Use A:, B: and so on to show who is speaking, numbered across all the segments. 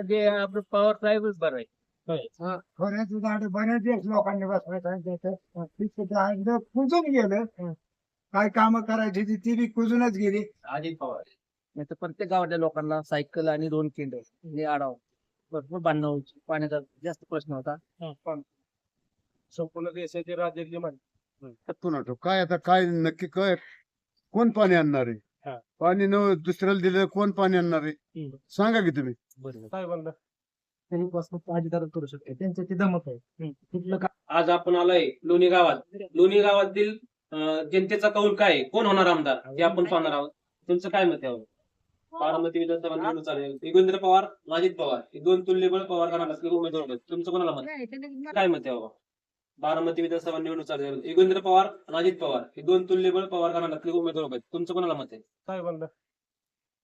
A: जे आपलं पवार साहेबच बरं आहे.
B: बऱ्याच गाडी बऱ्याच दिवस लोकांनी बसवायचं त्याचं कुजून गेलं. काय काम करायची ती ती बी कुजूनच गेली.
A: अजित पवार
C: नाही तर प्रत्येक गावातल्या लोकांना सायकल आणि दोन केंद्र हे आडाव भरपूर बांधणं व्हायची. पाण्याचा जास्त प्रश्न होता.
D: संपूर्ण देशाचे राज्यातले
E: कुणाचं काय आता काय नक्की काय कोण पाणी आणणार
D: हा.
E: पाणी न दुसऱ्याला दिलं कोण पाणी आणणार आहे?
D: हम्म.
E: सांगा की तुम्ही.
C: त्यांनी पासून करू शकते. त्यांचं ते दमक आहे. कुठलं का
F: आज आपण आलोय लोणी गावात. लोणी गावातील अं, जनतेचा कौल काय आहे? कोण होणार आमदार? हे आपण पाहणार आहोत. तुमचं काय मत आहे बारामती विधानसभा निवडणूक चालू आहे. योगेंद्र पवार अजित पवार हे दोन तुल्यबळ पवार करणार असलेले उमेदवार आहेत. तुमचं कोणाला मत? काय मत आहे बाबा बारामती विधानसभा निवडणूक योगेंद्र पवार आणि अजित पवार हे दोन तुल्यबळ पवार करणार असलेले उमेदवार आहेत. तुमचं कोणाला मत आहे?
D: काय म्हणलं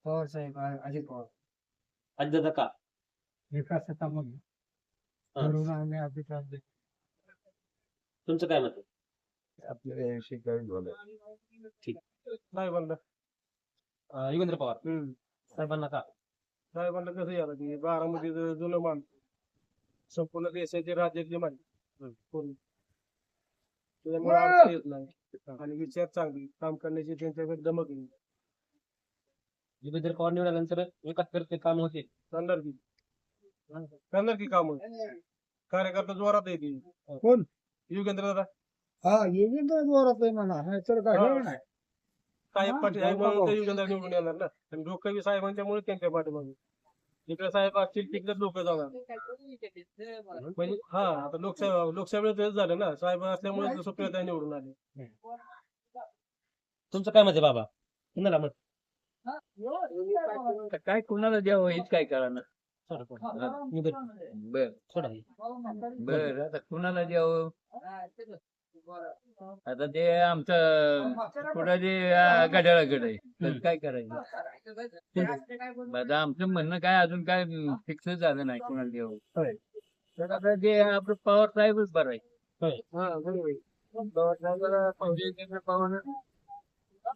B: पवार साहेब अजित पवार.
F: अजित का?
B: मग
F: हा.
B: अभिप्राय देतो.
F: तुमचं काय मत आहे?
E: आपल्याला याविषयी
D: म्हणलं
F: अं, योगेंद्र पवार. साहेबांना का?
D: काय म्हणलं कसं झालं की बारामती जुनं मान संपूर्ण देशाचे राज्यातले पूर्ण. त्याच्यामुळे अडचण येत नाही आणि विचार चांगली काम करण्याची त्यांच्याकडे दमक आहे.
F: योगेंद्र पवार निवडल्यानंतर विकास करते काम होते.
D: करणार की? करणार की काम? कार्यकर्ता जोरात येते
B: कोण?
D: युगेंद्र दादा.
B: हा येईल तर जोरात आहे म्हणा. नाहीतर काय? नाही.
D: साहेब पाटील आहे ते युगेंद्र निवडून येणार ना. आणि लोक बी साहेबांच्यामुळे त्यांच्या पाठीमागे. इकडे साहेब असतील तिकडे लोक जाणार. म्हणजे हा आता लोकसभा लोकसभेला तेच झालं ना. साहेब असल्यामुळे सुप्रिया निवडून आले.
F: तुमचं काय मत आहे बाबा? कुणाला मत?
A: आता काय कुणाला द्यावं हेच काय करा ना बर.
F: सोडा
A: बर आता कुणाला द्यावं? आता ते आमचं पुढं जे घड्याळाकडे आहे. तर काय करायचं? आता आमचं म्हणणं काय अजून काय फिक्स झालं नाही कुणाला द्यावं तर आता जे आपलं पवार साहेबच बरं आहे.
B: हा.
A: पवार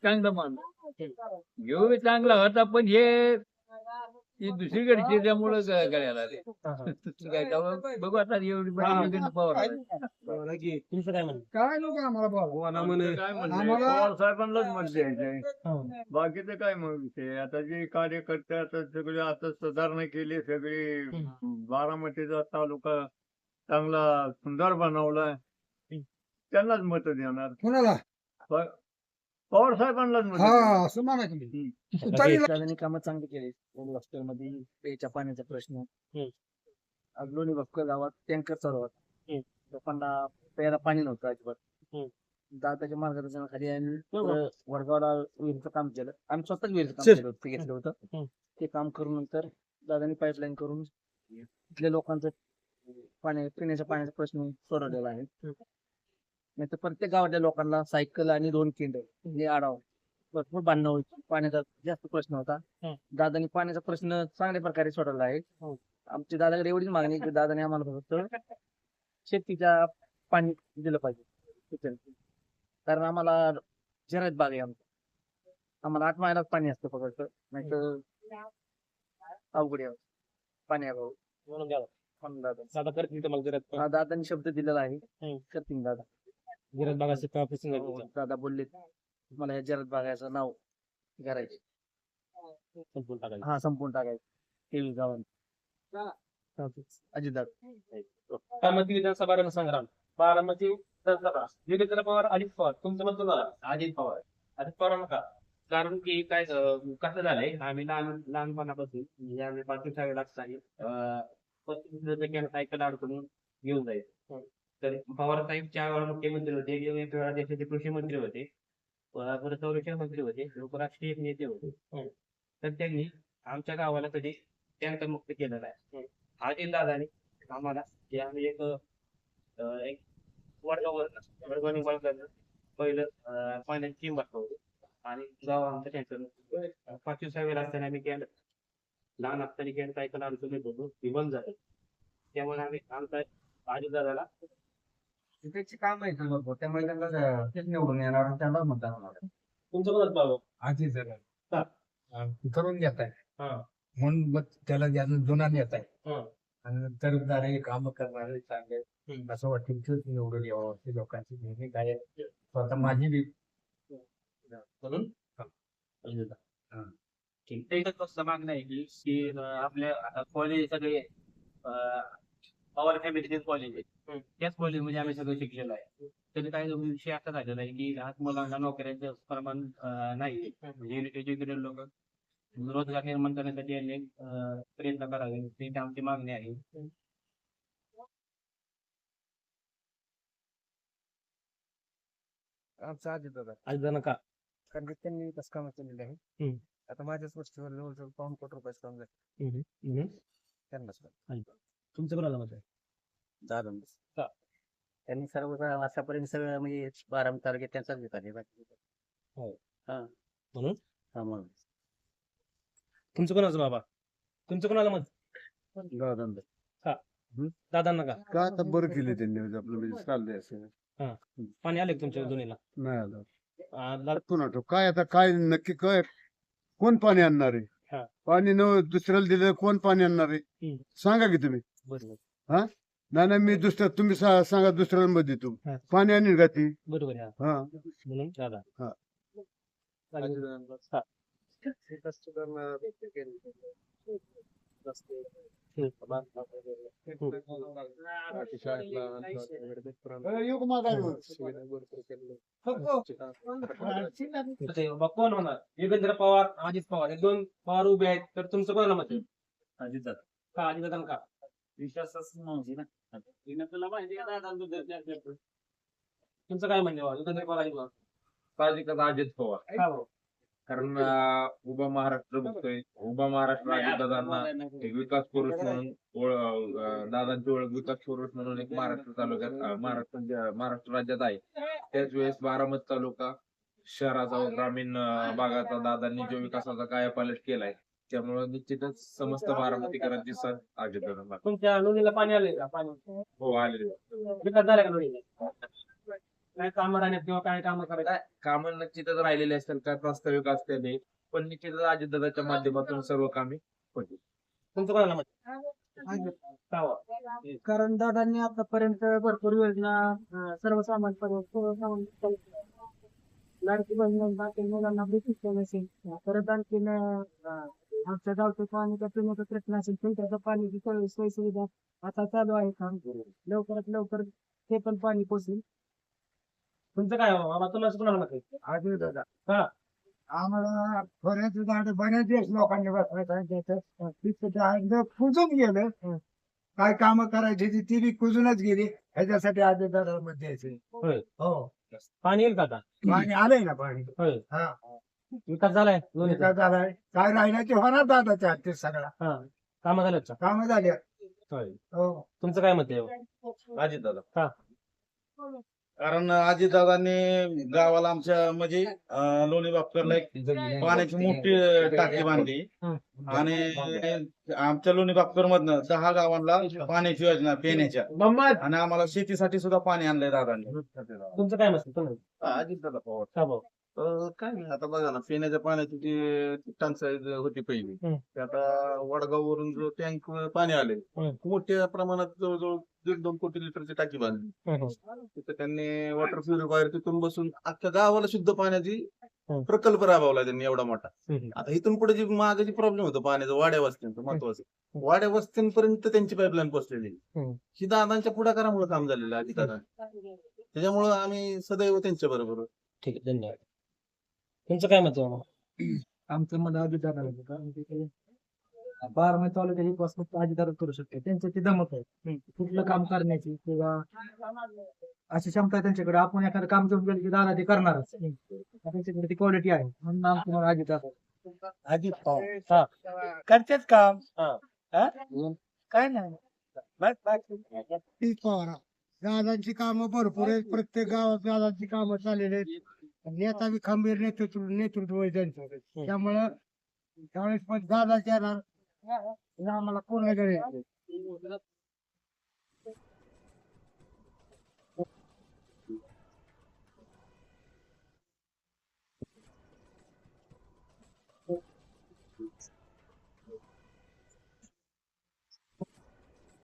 A: चांगला माणूस. घेऊ चांगला होता पण हे हे दुसरीकडे त्यामुळं गळ्याला आले काय का बघू आता एवढी पवार आहे.
F: तुमचं काय म्हणणं?
B: काय लोक आम्हाला बोला
D: म्हणे.
E: काय
B: आम्हाला-
E: पवार साहेबांनाच मत द्यायचंय बाकीचं काय मग विषय? आता जे कार्यकर्ते आता सगळे आता सुधारणा केली सगळी बारामतीचा तालुका चांगला सुंदर बनवलाय. त्यांनाच मत देणार.
B: कुणाला?
E: पवार साहेबांनाच मत
B: हा असं म्हणा तुम्ही तरी
C: दादांनी कामं चांगली केली. हॉस्टेलमध्ये प्यायच्या पाण्याचा प्रश्न. आज लोणी भक्कल गावात टँकर चालवत लोकांना प्यायला पाणी नव्हतं अजिबात. दादाच्या मार्गदर्शनाखाली आम्ही पुढं वडगावला विहिरीचं काम केलं. आम्ही स्वतःच विहिरीचं काम
D: चल.
C: केलं होतं घेतलं होतं. ते काम करून नंतर दादांनी पाईपलाईन करून इथल्या लोकांचं पाण्या पिण्याच्या पाण्याचा प्रश्न सोडवलेला आहे. नाही तर प्रत्येक गावातल्या लोकांना सायकल आणि दोन केंद्र हे आडाव. भरपूर बांधणं व्हायची. पाण्याचा जास्त प्रश्न होता. दादानी पाण्याचा प्रश्न चांगल्या प्रकारे सोडवला आहे. आमची दादाकडे एवढीच मागणी की दादाने आम्हाला फक्त शेतीच्या पाणी दिलं पाहिजे. कारण आम्हाला जरात बाग आहे आमचं. आम्हाला आठ महिन्यात पाणी असतं फक्त. नाही तर अवघड आहे. पाणी अभाव.
F: म्हणून
C: दादा.
F: दादा करतील
C: हा, दादांनी शब्द दिलेला आहे. करतील दादा.
F: गिरत बागाचे का प्रसंग आहे तुमचा?
C: दादा बोलले मला या जरात बागायचं नाव करायचे
F: संपून टाकायचं.
C: हा संपूर्ण टाकायचं. तेवीस गावांना अजित दादा
F: बारामती विधानसभा रणसंग्राम. बारामती विधानसभा. योगेंद्र पवार अजित पवार. तुमचं मत कोणाला
A: अजित पवार.
F: अजित पवार नका. कारण की काय कसं झालंय? आम्ही लहान लहानपणापासून म्हणजे आम्ही पाचवी सहावी लागताना अं, पस्तीस टक्क्यानं सायकल अडकून घेऊन जायचो. तर पवार साहेब चार वेळा मुख्यमंत्री होते एक वेळा देशाचे कृषी मंत्री होते परत संरक्षण मंत्री होते उपराष्ट्रीय नेते होते. तर त्यांनी आमच्या गावाला कधी टँकर मुक्त केलेला आहे आदिल दादाने आम्हाला जे आम्ही एक पहिलं पाण्याची टीम आणि गाव आमचं टँकर पाचवी सहावीला असताना आम्ही लहान असताना बंद झाली. त्यामुळे आम्ही आमचा आदिल दादाला
C: त्याची काम आहे भरपूर त्यामुळे त्यांना तेच निवडून येणार आणि त्यांनाच मतदान होणार.
F: तुमचं मत बाबा
B: आधी जरा करून घेताय
F: हा.
B: म्हणून मग त्याला ज्यानं जुना नेता आहे.
F: हं.
B: आणि तरदारे काम करणारे चांगले असं वाटतं की निवडून यावं ते लोकांची नेहमी काय आहे. स्वतः माझी बी
A: म्हणून?
B: हा.
A: ठीक. ते एकच गोष्ट मागणं आहे की की, अं, आपल्या आता कॉलेज सगळे पवार फॅमिलीचे कॉलेज आहे त्याच कॉलेजमध्ये आम्ही सगळं शिकलेलो आहे. तरी काही विषय असा झालेला आहे की आज मुलांना नोकऱ्यांचं प्रमाण नाही. म्हणजे एज्युकेटेड लोक रोजगार निर्माण करण्यासाठी यांनी अं, प्रयत्न करावे. ही आमची मागणी आहे.
C: आमचा आजी दादा
F: आज जण का?
C: कारण की त्यांनी विकास कामं केलेली आहे
F: हम्म.
C: आता माझ्याच वस्तीवर जवळजवळ पाऊन कोटी रुपयाचं काम झालं. त्यांनाच
F: तुमचं कोणाला मत आहे?
G: दादा? त्यांनी सर्व आतापर्यंत सगळं म्हणजे बाराम तालुक्यात त्यांचाच विकास आहे बाकी.
F: हो.
G: हा.
F: म्हणून?
G: हा म्हणून
F: तुमचं कोणाचं बाबा? तुमचं कोणाला मत दादांना का?
H: का आता बरं केले त्यांनी? म्हणजे आपलं म्हणजे चाललंय असं.
F: पाणी आले का तुमच्या दोन्हीला?
H: नाही आलं. पुन्हा तो काय आता काय नक्की काय? कोण पाणी आणणार
F: हा.
H: आहे पाणी न दुसऱ्याला दिलं कोण पाणी आणणार आहे?
F: हम्म.
H: सांगा की तुम्ही.
F: बरोबर
H: नाही नाही मी दुसऱ्या तुम्ही सा- सांगा दुसऱ्याला मध्ये देतो
F: हा.
H: पाणी आणील का ती
F: बरोबर आहे हा.
H: हा
F: म्हणून दादा
H: हा.
F: हा. कोण होणार योगेंद्र पवार अजित पवार हे दोन पवार उभे आहेत तर तुमचं कोणाला मत आहे
A: अजित
F: का अजित दादा का
A: विश्वासच नव्हती ना. तुला माहिती आहे दादा
F: तुमचं काय म्हणजे बा? अजित पवार
I: साहजिकच अजित पवार.
F: का बरं?
I: कारण अं, उभा महाराष्ट्र बघतोय. उभा महाराष्ट्र अजित दादांना एक विकास पुरुष म्हणून ओळ- अं, दादांची ओळख विकास पुरुष म्हणून एक महाराष्ट्र तालुक्यात अं, महाराष्ट्र ज्या- महाराष्ट्र राज्यात आहे. त्याच वेळेस बारामती तालुका शहराचा व ग्रामीण अं, भागाचा दादांनी जो विकासाचा कायापालट केलाय त्यामुळे निश्चितच समस्त बारामतीकरांची साथ अजित दादांना
F: तुमच्या नदीला पाणी आले का? पाणी.
I: हो आले
F: विकास झाला का नदीला काय कामं राहण्यात किंवा काय कामं करायचं?
I: कामं निश्चितच राहिलेले असतील काय प्रास्ताविक असतील हे. पण निश्चितच अजितदादाच्या माध्यमातून सर्व कामे होतील.
F: तुमचं कोणाला मत?
C: कारण दादांनी आतापर्यंत भरपूर योजना अं, सर्वसामान्य लाडकी बहिणी बाकी मुलांना भेटून असेल. परत आणखीन अं, आमच्या गावचं पाणी पिण्याचा प्रश्न असेल फिल्टरचं पाण्याची सोय सोय सुविधा आता चालू आहे काम. लवकरात लवकर ते पण पाणी पोचेल.
F: तुमचं काय? बाबा तुला कोणाला मत आहे?
B: आधी दादा.
F: हा.
B: आम्हाला खोऱ्याचं झाड बऱ्याच दिवस लोकांनी बसवायचं कुजून गेलं. काय काम करायची ती ती बी कुजूनच गेली. ह्याच्यासाठी आधी दादा
F: होय.
B: हो.
F: पाणी येईल का आता?
B: पाणी आलंय ना पाणी. हा.
F: विकास झालाय?
B: विकास झालाय. काय राहिलं ते होणार दादाच्या हाती सगळा.
F: हा कामं झालेत का
B: काम झाले
F: होय.
B: हो.
F: तुमचं काय मत आहे
J: अजित दादा.
F: का?
J: कारण अजितदादांनी गावाला आमच्या म्हणजे अं, लोणी बापकरला एक पाण्याची मोठी अं, टाकी बांधली. आणि आमच्या लोणी बापकर मधनं दहा गावांना पाण्याची योजना पिण्याच्या. आणि आम्हाला शेतीसाठी सुद्धा पाणी आणलंय दादांनी.
F: तुमचं काय मत आहे? तुम्ही
J: दादा पवार.
F: का भाऊ.
J: अं, काय नाही आता बघा ना पिण्याच्या पाण्याची जी टंचाई जी होती पहिली
F: हम्म.
J: ते आता वडगाव वरून जो टँक पाणी आले
F: हम्म.
J: मोठ्या प्रमाणात जवळजवळ दीड दोन कोटी लिटरची टाकी बांधली
F: हम्म.
J: तिथं त्यांनी वॉटर प्युरिफायर तिथून बसून अख्ख्या गावाला शुद्ध पाण्याची
F: हम्म.
J: प्रकल्प राबवला त्यांनी एवढा मोठा
F: हम्म.
J: आता इथून पुढे जी मागे जी प्रॉब्लेम होतो पाण्याचं वाड्या वस्त्यांचं महत्वाचं वाड्या वस्त्यांपर्यंत त्यांची पाईपलाईन पोहोचलेली.
F: हम्म.
J: ही दादांच्या पुढाकारामुळे काम झालेलं आहे दादा त्याच्यामुळे आम्ही सदैव त्यांच्या बरोबर
F: ठीक आहे धन्यवाद तुमचं काय मत आहे मामा?
C: आमचं मत अजितदादा बारामती तालुक्यात ही पास फक्त अजितदादा करू शकते त्यांचं ते दमक आहे. कुठलं काम करण्याची किंवा अशी क्षमता आहे त्यांच्याकडे. आपण एखादं काम घेऊन गेलं की दादा ते करणारच. त्यांच्याकडे ती क्वालिटी आहे. म्हणून आमचं मत अजितदादा
B: अजित पवार
F: हा.
B: करतेच काम.
F: हा.
B: हा? काय नाही. बस बाकी तीच पवार दादांची कामं भरपूर आहेत. प्रत्येक गावात दादांची कामं चाललेली आहेत. नेता बी खंबीर नेतृत्व नेतृत्व आहे त्यांचं. त्यामुळं त्यावेळेस पण दादाच येणार. आम्हाला पूर्ण करेल